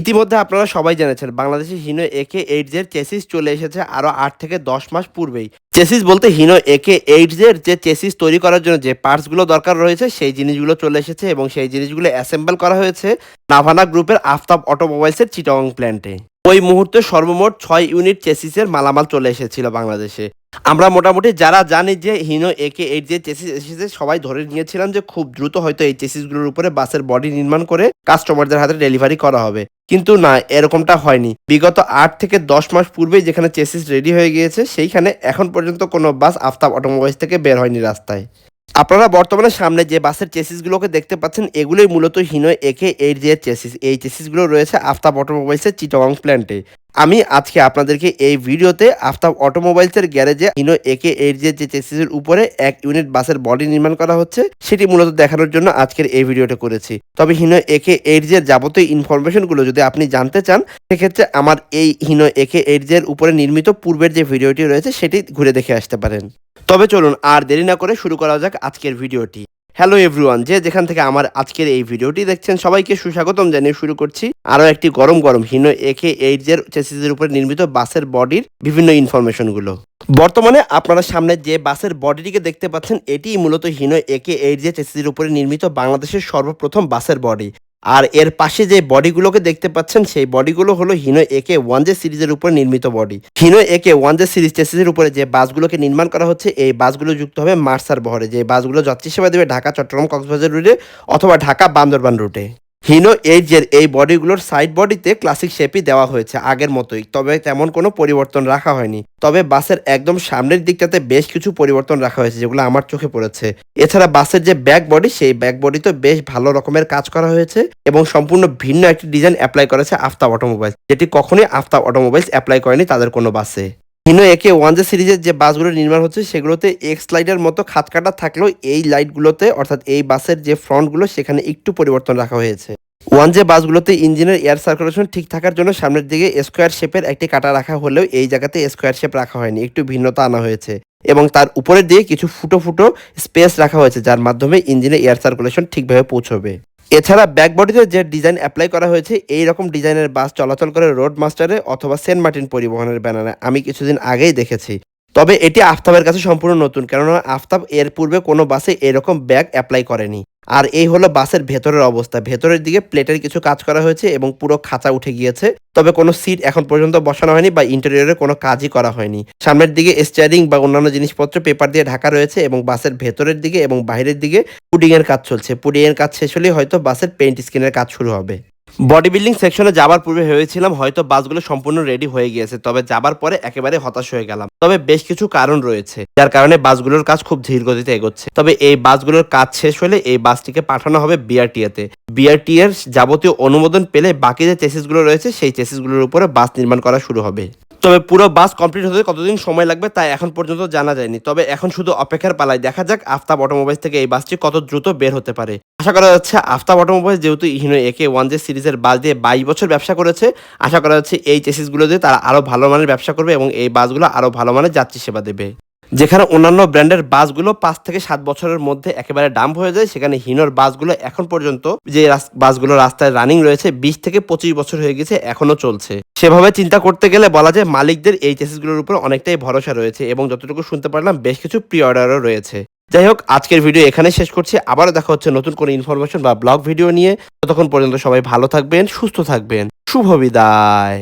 ইতিমধ্যে আপনারা সবাই জেনেছেন, বাংলাদেশে হিনো একে এইট এর চেসিস চলে এসেছে আরও আট থেকে দশ মাস পূর্বেই। চেসিস বলতে হিনো একে এইট এর যে চেসিস তৈরি করার জন্য যে পার্টসগুলো দরকার রয়েছে, সেই জিনিসগুলো চলে এসেছে এবং সেই জিনিসগুলো অ্যাসেম্বল করা হয়েছে নাভানা গ্রুপের আফতাব অটোমোবাইলসের চিটং প্ল্যান্টে ওই মুহূর্তে সর্বমোট ছয় ইউনিট চেসিসের মালামাল চলে এসেছিল বাংলাদেশে। আমরা মোটামুটি যারা জানি যে হিনো একে এইট যে চেসিস এসেছে, সবাই ধরে নিয়েছিলাম যে খুব দ্রুত হয়তো এই চেসিসগুলোর উপরে বাসের বডি নির্মাণ করে কাস্টমারদের হাতে ডেলিভারি করা হবে। কিন্তু না, এরকমটা হয়নি। বিগত আট থেকে দশ মাস পূর্বেই যেখানে চেসিস রেডি হয়ে গিয়েছে, সেইখানে এখন পর্যন্ত কোনো বাস আফতাব অটোমোবাইলস থেকে বের হয়নি রাস্তায়। আপনারা বর্তমানে সামনে যে বাসের চেসিসগুলোকে দেখতে পাচ্ছেন, এগুলোই মূলত হিনো একে এইট যে চেসিস এই চেসিসগুলো রয়েছে আফতাব অটোমোবাইলসের চিটং প্ল্যান্টে আমি আজকে আপনাদেরকে এই ভিডিওতে আফতাব অটোমোবাইলসের গ্যারেজে হিনো একে এইট যে যে চেসিসের উপরে এক ইউনিট বাসের বডি নির্মাণ করা হচ্ছে, সেটি মূলত দেখানোর জন্য আজকের এই ভিডিওটা করেছি। তবে হিনো একে এর যাবতীয় ইনফরমেশনগুলো যদি আপনি জানতে চান, সেক্ষেত্রে আমার এই হিনো একে এর উপরে নির্মিত পূর্বের যে ভিডিওটি রয়েছে, সেটি ঘুরে দেখে আসতে পারেন। তবে চলুন আর দেরি না করে শুরু করা যাক আজকের ভিডিওটি। হ্যালো এভরিওয়ান যে যেখান থেকে আমার আজকের এই ভিডিওটি দেখছেন, সবাইকে সুস্বাগতম জানিয়ে শুরু করছি আরও একটি গরম গরম হিনো একে এইট এর চেসিসের উপরে নির্মিত বাসের বডির বিভিন্ন ইনফরমেশনগুলো বর্তমানে আপনারা সামনে যে বাসের বডিটিকে দেখতে পাচ্ছেন এটি মূলত হিনো একে এইট যে চেসিসের উপরে নির্মিত বাংলাদেশের সর্বপ্রথম বাসের বডি আর এর পাশে যে বডিগুলোকে দেখতে পাচ্ছেন, সেই বডিগুলো হলো হিনো একে ওয়ান জে সিরিজের উপর নির্মিত body. Hino AK one J series চেসিসের উপরে যে বাসগুলোকে নির্মাণ করা হচ্ছে, এই বাসগুলো যুক্ত হবে মার্সার বহরে, যে বাসগুলো যাত্রী সেবা দেবে ঢাকা চট্টগ্রাম কক্সবাজার রুটে অথবা ঢাকা বান্দরবান রুটে হিনো এইট এর এই বডিগুলোর সাইড বডিতে ক্লাসিক শেপই দেওয়া হয়েছে আগের মতোই, তবে তেমন কোনো পরিবর্তন রাখা হয়নি। তবে বাসের একদম সামনের দিকটাতে বেশ কিছু পরিবর্তন রাখা হয়েছে যেগুলো আমার চোখে পড়েছে। এছাড়া বাসের যে ব্যাক বডি সেই ব্যাক বডিতে বেশ ভালো রকমের কাজ করা হয়েছে এবং সম্পূর্ণ ভিন্ন একটি ডিজাইন অ্যাপ্লাই করেছে আফতাব অটোমোবাইলস যেটি কখনোই আফতাব অটোমোবাইলস অ্যাপ্লাই করেনি তাদের কোনো বাসে। হিনো একে ওয়ান জে সিরিজের যে বাসগুলো নির্মাণ হচ্ছে, সেগুলোতে এক্স লাইটের মতো খাত কাটা থাকলেও এই লাইটগুলোতে অর্থাৎ এই বাসের যে ফ্রন্টগুলো সেখানে একটু পরিবর্তন রাখা হয়েছে। ওয়ান জে বাসগুলোতে ইঞ্জিনের এয়ার সার্কুলেশন ঠিক থাকার জন্য সামনের দিকে স্কোয়ার শেপের একটি কাটা রাখা হলেও এই জায়গাতে স্কোয়ার শেপ রাখা হয়নি, একটু ভিন্নতা আনা হয়েছে। এবং তার উপরের দিকে কিছু ফুটো ফুটো স্পেস রাখা হয়েছে, যার মাধ্যমে ইঞ্জিনে এয়ার সার্কুলেশন ঠিকভাবে পৌঁছবে। এছাড়া ব্যাক বডিতে যে ডিজাইন অ্যাপ্লাই করা হয়েছে এই রকম ডিজাইনের বাস চলাচল করে রোড মাস্টারে অথবা সেন্ট মার্টিন পরিবহনের ব্যানারে আমি কিছুদিন আগেই দেখেছি। তবে এটি আফতাবের কাছে সম্পূর্ণ নতুন, কেননা আফতাব এর পূর্বে কোনো বাসে এরকম ব্যাগ অ্যাপ্লাই করেনি। আর এই হলো বাসের ভেতরের অবস্থা। ভেতরের দিকে প্লেটের কিছু কাজ করা হয়েছে এবং পুরো খাঁচা উঠে গিয়েছে। তবে কোনো সিট এখন পর্যন্ত বসানো হয়নি বা ইন্টেরিয়রে কোনো কাজই করা হয়নি। সামনের দিকে স্টিয়ারিং বা অন্যান্য জিনিসপত্র পেপার দিয়ে ঢাকা রয়েছে এবং বাসের ভেতরের দিকে এবং বাইরের দিকে পুডিং এর কাজ চলছে। পুডিং এর কাজ শেষ হলেই হয়তো বাসের পেইন্ট স্কিনের কাজ শুরু হবে। বডি বিল্ডিং সেকশনে যাবার পূর্বে ভেবেছিলাম হয়তো বাসগুলো সম্পূর্ণ রেডি হয়ে গিয়েছে, তবে যাবার পরে একেবারে হতাশ হয়ে গেলাম। তবে বেশ কিছু কারণ রয়েছে, যার কারণে বাসগুলোর কাজ খুব ধীর গতিতে এগোচ্ছে। তবে এই বাসগুলোর কাজ শেষ হলে এই বাসটিকে পাঠানো হবে বিআরটিএতে বিআরটি এর যাবতীয় অনুমোদন পেলে বাকি যে চেসিসগুলো রয়েছে, সেই চেসিসগুলোর উপরে বাস নির্মাণ করা শুরু হবে। তবে পুরো বাস কমপ্লিট হতে কতদিন সময় লাগবে তা এখন পর্যন্ত জানা যায়নি। তবে এখন শুধু অপেক্ষার পালায় দেখা যাক আফতাব অটোমোবাইলস থেকে এই বাসটি কত দ্রুত বের হতে পারে। আশা করা যাচ্ছে আফতাব অটোমোবাইলস যেহেতু ইহিনো একে ওয়ান জে সিরিজের বাস দিয়ে বাইশ বছর ব্যবসা করেছে, আশা করা যাচ্ছে এই চেসিসগুলো দিয়ে তারা আরও ভালো মানের ব্যবসা করবে এবং এই বাসগুলো আরও ভালো মানের যাত্রী সেবা দেবে। যেখানে অন্যান্য ব্র্যান্ডের বাসগুলো পাঁচ থেকে সাত বছরের মধ্যে একেবারে ডাম্প হয়ে যায়, সেখানে হিনোর বাসগুলো এখন পর্যন্ত যে বাসগুলো রাস্তায় রানিং রয়েছে, বিশ থেকে পঁচিশ বছর হয়ে গেছে এখনও চলছে। সেভাবে চিন্তা করতে গেলে বলা যায় মালিকদের এই চেসিসগুলোর উপর অনেকটাই ভরসা রয়েছে এবং যতটুকু শুনতে পারলাম, বেশ কিছু প্রি অর্ডারও রয়েছে। যাই হোক, আজকের ভিডিও এখানে শেষ করছি। আবারও দেখা হচ্ছে নতুন কোনো ইনফরমেশন বা ব্লগ ভিডিও নিয়ে। ততক্ষণ পর্যন্ত সবাই ভালো থাকবেন, সুস্থ থাকবেন। শুভ বিদায়।